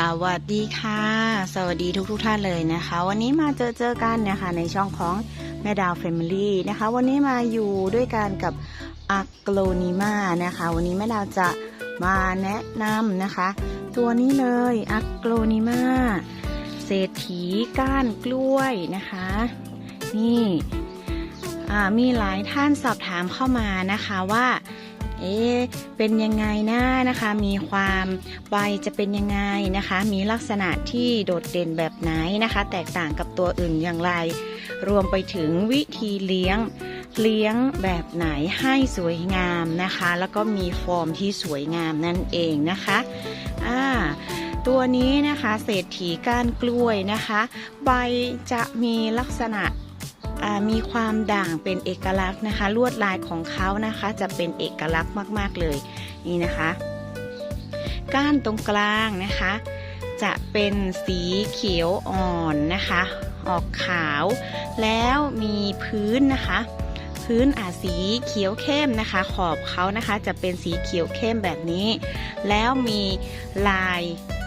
สวัสดีค่ะ สวัสดีทุกทุกท่านเลยนะคะ วันนี้มาเจอเจอกันนะคะในช่องของแม่ดาวแฟมิลี่นะคะ วันนี้มาอยู่ด้วยกันกับอักโกลนิมานะคะ วันนี้แม่ดาวจะมาแนะนำนะคะ ตัวนี้เลยอักโกลนิมาเศรษฐีก้านกล้วยนะคะ นี่มีหลายท่านสอบถามเข้ามานะคะว่า เอ๊เป็นยังไงนะนะคะ มีความใบจะเป็นยังไงนะคะ มีลักษณะที่โดดเด่นแบบไหนนะคะ แตกต่างกับตัวอื่นอย่างไร รวมไปถึงวิธีเลี้ยงเลี้ยงแบบไหนให้สวยงามนะคะ แล้วก็มีฟอร์มที่สวยงามนั่นเองนะคะอ่าตัวนี้นะคะเศรษฐีก้านกล้วยนะคะ ใบจะมีลักษณะ มีความด่างเป็นเอกลักษณ์นะคะ ลวดลายของเขานะคะจะเป็นเอกลักษณ์มาก ๆเลยนี่นะคะ ก้านตรงกลางนะคะ จะเป็นสีเขียวอ่อนนะคะ ออกขาว แล้วมีพื้นนะคะ พื้นอาสีเขียวเข้มนะคะ ขอบเขานะคะจะเป็นสีเขียวเข้มแบบนี้ แล้วมีลาย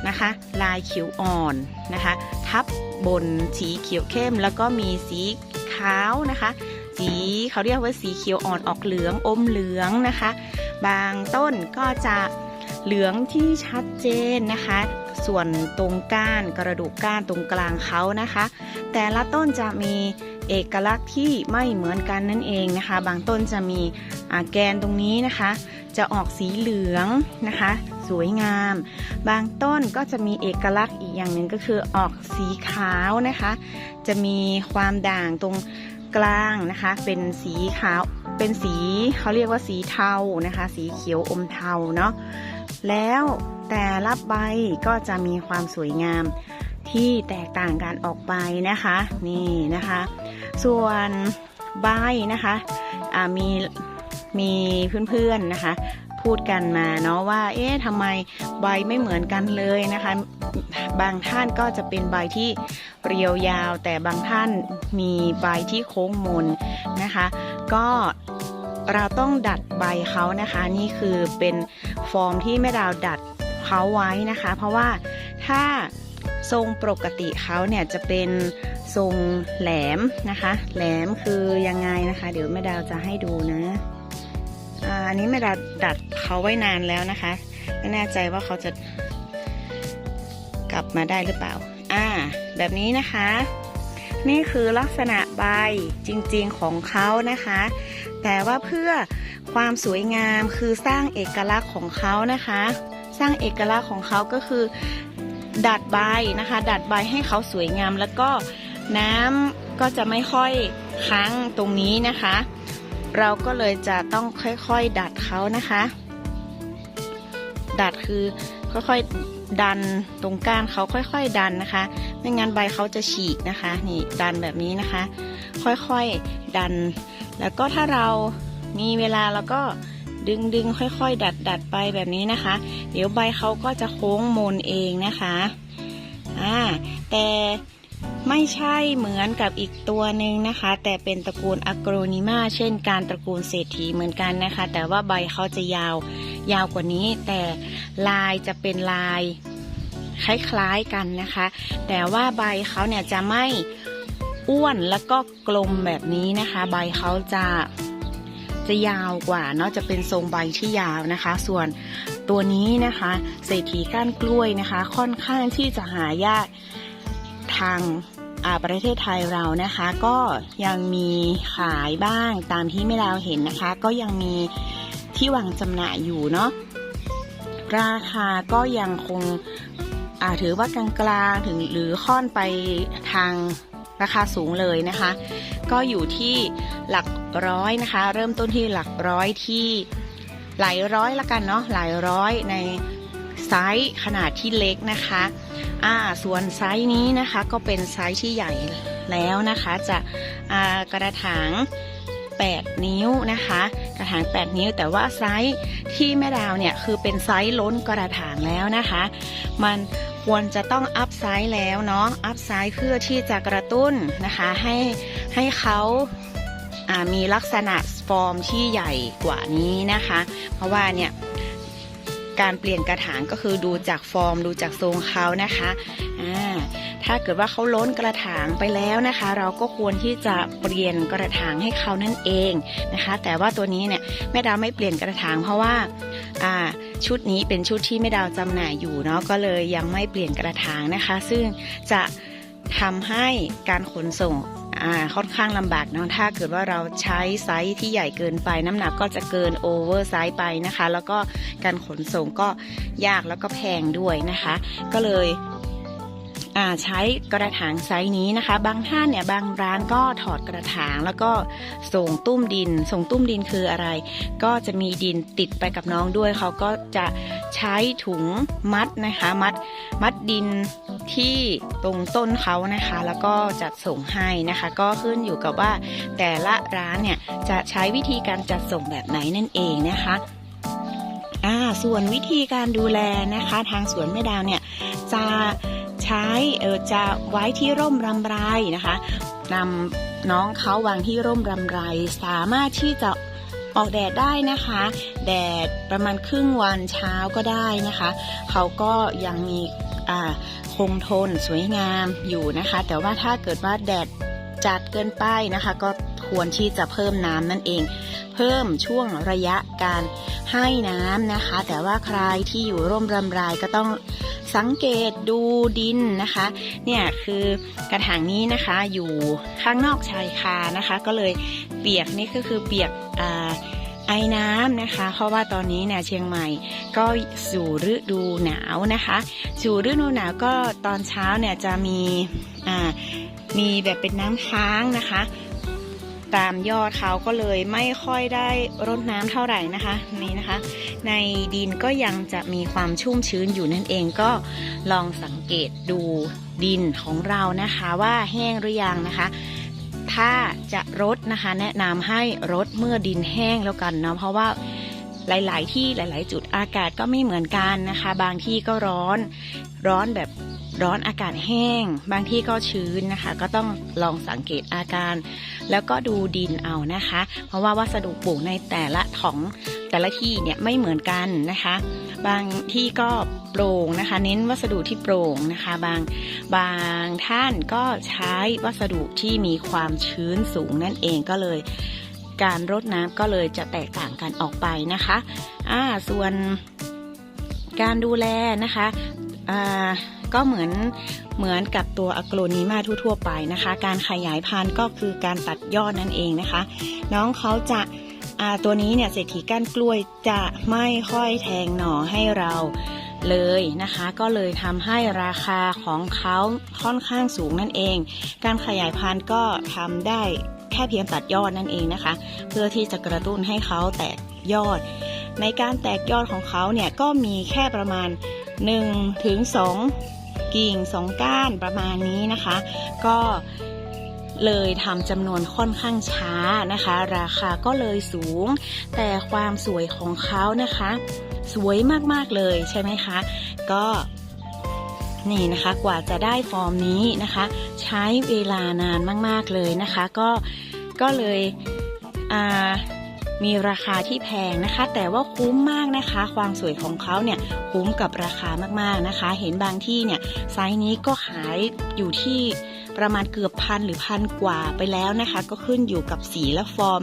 นะคะ ลายเขียวอ่อนนะคะ ทับบนสีเขียวเข้มแล้วก็มีสี ขานะคะ สีเขาเรียกว่าสีเขียวอ่อนออกเหลืองอมเหลืองนะคะ บางต้นก็จะเหลืองที่ชัดเจนนะคะ ส่วนตรงก้านกระดูกก้านตรงกลางเขานะคะ แต่ละต้นจะมีเอกลักษณ์ที่ไม่เหมือนกันนั่นเองนะคะ บางต้นจะมีแกนตรงนี้นะคะ จะออกสีเหลืองนะคะ สวยงาม บางต้นก็จะมีเอกลักษณ์อีกอย่างหนึ่งก็คือออกสีขาวนะคะ จะมีความด่างตรงกลางนะคะ เป็นสีขาวเป็นสีเขาเรียกว่าสีเทานะคะ สีเขียวอมเทาเนาะแล้วแต่ละใบก็จะมีความสวยงามที่แตกต่างกันออกไปนะคะ นี่นะคะ ส่วนใบนะคะมีมีเพื่อนๆนะคะ พูดกันมาเนาะว่า เอ๊ะทำไมใบไม่เหมือนกันเลยนะคะ บางท่านก็จะเป็นใบที่เรียวยาว แต่บางท่านมีใบที่โค้งมนนะคะ ก็เราต้องดัดใบเขานะคะ นี่คือเป็นฟอร์มที่แม่ดาวดัดเขาไว้นะคะ เพราะว่าถ้าทรงปกติเขาเนี่ยจะเป็นทรงแหลมนะคะ แหลมคือยังไงนะคะ เดี๋ยวแม่ดาวจะให้ดูนะ อันนี้แม่ดาวดัดเขาไว้นานแล้วนะคะ ไม่แน่ใจว่าเขาจะกลับมาได้หรือเปล่า อ่า แบบนี้นะคะ นี่คือลักษณะใบจริงๆของเขานะคะ แต่ว่าเพื่อความสวยงามคือสร้างเอกลักษณ์ของเขานะคะ สร้างเอกลักษณ์ของเขาก็คือ ดัดใบนะคะ ดัดใบให้เขาสวยงามแล้วก็น้ำก็จะไม่ค่อยค้างตรงนี้นะคะ เราก็เลยจะต้องค่อยๆดัดเขานะคะ ดัดคือค่อยๆดันตรงก้านเขาค่อยๆดันนะคะ ไม่งั้นใบเขาจะฉีกนะคะ นี่ดันแบบนี้นะคะ ค่อยๆดัน แล้วก็ถ้าเรามีเวลาเราก็ดึงดึงค่อยๆ ดัดดัดไปแบบนี้นะคะ เดี๋ยวใบเขาก็จะโค้งมนเองนะคะอ่าแต่ ไม่ใช่เหมือนกับอีกตัวหนึ่งนะคะ แต่เป็นตระกูลอะโกรนิมาเช่นการตระกูลเศรษฐีเหมือนกันนะคะ แต่ว่าใบเขาจะยาวยาวกว่านี้ แต่ลายจะเป็นลายคล้ายๆกันนะคะ แต่ว่าใบเขาเนี่ยจะไม่อ้วนแล้วก็กลมแบบนี้นะคะ ใบเขาจะจะยาวกว่าเนาะจะเป็นทรงใบที่ยาวนะคะ ส่วนตัวนี้นะคะ เศรษฐีก้านกล้วยนะคะ ค่อนข้างที่จะหายาก ทางอาประเทศไทยเรานะคะก็ยังมีขายบ้างตามที่ไม่เราเห็นนะคะ ก็ยังมีที่วางจำหน่ายอยู่เนาะราคาก็ยังคงอาถือว่ากลางๆถึงหรือค่อนไปทางราคาสูงเลยนะคะ ก็อยู่ที่หลักร้อยนะคะ เริ่มต้นที่หลักร้อยที่หลายร้อยละกันเนาะหลายร้อยใน ไซส์ขนาดที่เล็กนะคะอ่าส่วนไซส์นี้นะคะก็เป็นไซส์ที่ใหญ่แล้วนะคะจะอ่ากระถาง8 นิ้วนะคะ กระถาง 8 นิ้ว แต่ว่าไซส์ที่แม่ดาวเนี่ยคือเป็นไซส์ล้นกระถางแล้วนะคะ มันควรจะต้องอัพไซส์แล้วเนาะ อัพไซส์เพื่อที่จะกระตุ้นนะคะ ให้ให้เขาามีลักษณะฟอร์มที่ใหญ่กว่านี้นะคะ เพราะว่าเนี่ย การเปลี่ยนกระถางก็คือดูจากฟอร์มดูจากทรงเขานะคะอ่าถ้าเกิดว่าเขาล้นกระถางไปแล้วนะคะ เราก็ควรที่จะเปลี่ยนกระถางให้เขานั่นเองนะคะ แต่ว่าตัวนี้เนี่ยแม่ดาวไม่เปลี่ยนกระถางเพราะว่าอ่าชุดนี้เป็นชุดที่แม่ดาวจำหน่ายอยู่เนาะก็เลยยังไม่เปลี่ยนกระถางนะคะ ซึ่งจะทำให้การขนส่ง ค่อนข้างลำบากเนาะถ้าเกิดว่าเราใช้ไซส์ที่ใหญ่เกินไปน้ำหนักก็จะเกินโอเวอร์ไซส์ไปนะคะ แล้วก็การขนส่งก็ยากแล้วก็แพงด้วยนะคะ ก็เลย ใช้กระถางไซส์นี้นะคะ บางท่านเนี่ยบางร้านก็ถอดกระถางแล้วก็ส่งตุ้มดิน ส่งตุ้มดินคืออะไร ก็จะมีดินติดไปกับน้องด้วยเขาก็จะใช้ถุงมัดนะคะ มัดมัดดินที่ตรงต้นเขานะคะ แล้วก็จัดส่งให้นะคะ ก็ขึ้นอยู่กับว่าแต่ละร้านเนี่ยจะใช้วิธีการจัดส่งแบบไหนนั่นเองนะคะอ่าส่วนวิธีการดูแลนะคะ ทางสวนแม่ดาวเนี่ยจะ ใช้เออจะไว้ที่ร่มรำไรนะคะนำน้องเขาวางที่ร่มรำไรสามารถที่จะออกแดดได้นะคะ แดดประมาณครึ่งวันเช้าก็ได้นะคะ เขาก็ยังมีคงทนสวยงามอยู่นะคะ แต่ว่าถ้าเกิดว่าแดดจัดเกินไปนะคะ ก็ ควรที่จะเพิ่มน้ำนั่นเอง เพิ่มช่วงระยะการให้น้ำนะคะ แต่ว่าใครที่อยู่ร่มรำไรก็ต้องสังเกตดูดินนะคะ เนี่ยคือกระถางนี้นะคะอยู่ข้างนอกชายคานะคะ ก็เลยเปียกนี่ก็คือเปียกอ่าไอน้ำนะคะ เพราะว่าตอนนี้เนี่ยเชียงใหม่ก็สู่ฤดูหนาวนะคะ สู่ฤดูหนาวก็ตอนเช้าเนี่ยจะมีอ่ามีแบบเป็นน้ำค้างนะคะ ตามยอดเขาก็เลยไม่ค่อยได้รดน้ำเท่าไหร่นะคะนี่นะคะ ในดินก็ยังจะมีความชุ่มชื้นอยู่นั่นเองก็ลองสังเกตดูดินของเรานะคะว่าแห้งหรือยังนะคะ ถ้าจะรดนะคะ แนะนำให้รดเมื่อดินแห้งแล้วกันเนาะเพราะว่าหลาย ๆ ที่หลาย ๆ จุดอากาศก็ไม่เหมือนกันนะคะ บางที่ก็ร้อนร้อนแบบ ร้อนอากาศแห้ง บางที่ก็ชื้นนะคะ ก็ต้องลองสังเกตอาการ แล้วก็ดูดินเอานะคะ เพราะว่าวัสดุปลูกในแต่ละของแต่ละที่เนี่ยไม่เหมือนกันนะคะ บางที่ก็โปร่งนะคะ เน้นวัสดุที่โปร่งนะคะ บางบางท่านก็ใช้วัสดุที่มีความชื้นสูงนั่นเองก็เลยการรดน้ำก็เลยจะแตกต่างกันออกไปนะคะอ่าส่วนการดูแลนะคะอ่า ก็เหมือนเหมือนกับตัวอะโกลนีมาทั่วๆไปนะคะ การขยายพันธุ์ก็คือการตัดยอดนั่นเองนะคะ น้องเขาจะาตัวนี้เนี่ยเศรษฐีก้านกล้วยจะไม่ค่อยแทงหน่อให้เราเลยนะคะ ก็เลยทำให้ราคาของเขาค่อนข้างสูงนั่นเอง การขยายพันธุ์ก็ทำได้แค่เพียงตัดยอดนั่นเองนะคะ เพื่อที่จะกระตุ้นให้เขาแตกยอด ในการแตกยอดของเขาเนี่ยก็มีแค่ประมาณ1ถึง2 กิ่ง2ก้านประมาณนี้นะคะ ก็เลยทำจำนวนค่อนข้างช้านะคะ ราคาก็เลยสูง แต่ความสวยของเขานะคะ สวยมากๆเลยใช่ไหมคะ ก็นี่นะคะกว่าจะได้ฟอร์มนี้นะคะ ใช้เวลานานมากๆเลยนะคะ ก็ก็เลยอ่า มีราคาที่แพงนะคะ แต่ว่าคุ้มมากนะคะ ความสวยของเขาเนี่ยคุ้มกับราคามากๆนะคะ เห็นบางที่เนี่ยไซส์นี้ก็ขายอยู่ที่ประมาณเกือบพันหรือพันกว่าไปแล้วนะคะ ก็ขึ้นอยู่กับสีและฟอร์ม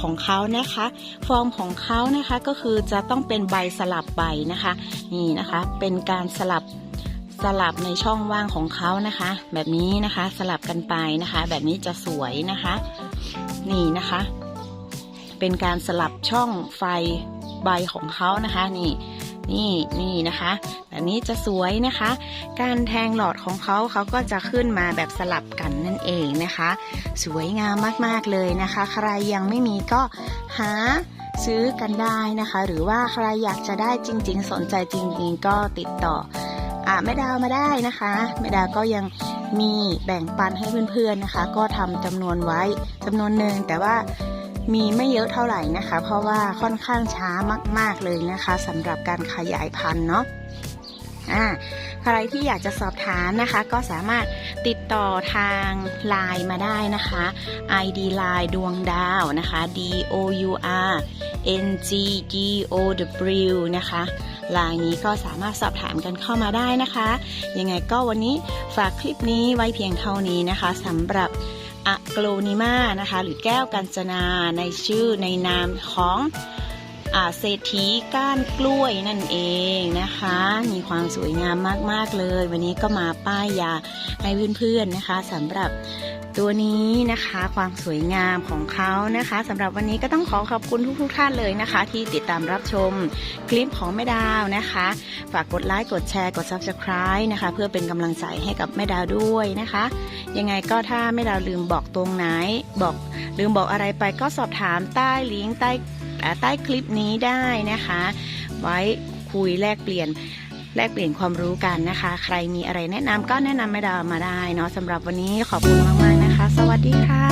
ของเขานะคะ ฟอร์มของเขานะคะก็คือจะต้องเป็นใบสลับใบนะคะนี่นะคะเป็นการสลับสลับในช่องว่างของเขานะคะ แบบนี้นะคะสลับกันไปนะคะ แบบนี้จะสวยนะคะ นี่นะคะ เป็นการสลับช่องไฟใบของเขานะคะนี่นี่นี่นะคะแบบนี้จะสวยนะคะ การแทงหลอดของเขาเขาก็จะขึ้นมาแบบสลับกันนั่นเองนะคะ สวยงามมากๆเลยนะคะ ใครยังไม่มีก็หาซื้อกันได้นะคะ หรือว่าใครอยากจะได้จริง ๆ สนใจจริง ๆ ก็ติดต่ออ่าแม่ดาวมาได้นะคะแม่ดาวก็ยังมีแบ่งปันให้เพื่อนๆนะคะ ก็ทำจำนวนไว้จำนวนหนึ่งแต่ว่า มีไม่เยอะเท่าไหร่นะคะ เพราะว่าค่อนข้างช้ามาก ๆเลยนะคะสำหรับการขยายพันธุ์เนาะอ่าใครที่อยากจะสอบถามนะคะ ก็สามารถติดต่อทางไลน์มาได้นะคะ ID ไลน์ดวงดาวนะคะ D O U R N G D O W นะคะไลน์นี้ก็สามารถสอบถามกันเข้ามาได้นะคะ ยังไงก็วันนี้ฝากคลิปนี้ไว้เพียงเท่านี้นะคะสำหรับ อะโกลนิมานะคะ หรือแก้วกัญจนาในชื่อในนามของอาเศรษฐีก้านกล้วยนั่นเองนะคะ มีความสวยงามมาก ๆ เลย วันนี้ก็มาป้ายยาให้เพื่อนๆนะคะสำหรับ ตัวนี้นะคะความสวยงามของเขานะคะสำหรับวันนี้ก็ต้องขอขอบคุณทุกๆท่านเลยนะคะ ที่ติดตามรับชมคลิปของแม่ดาวนะคะ ฝากกดไลค์กดแชร์กด Subscribe นะคะ เพื่อเป็นกำลังใจให้กับแม่ดาวด้วยนะคะ ยังไงก็ถ้าแม่ดาวลืมบอกตรงไหน บอกลืมบอกอะไรไปก็สอบถามใต้ลิงก์ใต้ใต้คลิปนี้ได้นะคะ ไว้คุยแลกเปลี่ยนแลกเปลี่ยนความรู้กันนะคะ ใครมีอะไรแนะนำก็แนะนำแม่ดาวมาได้เนาะสำหรับวันนี้ขอบคุณมากๆ สวัสดีค่ะ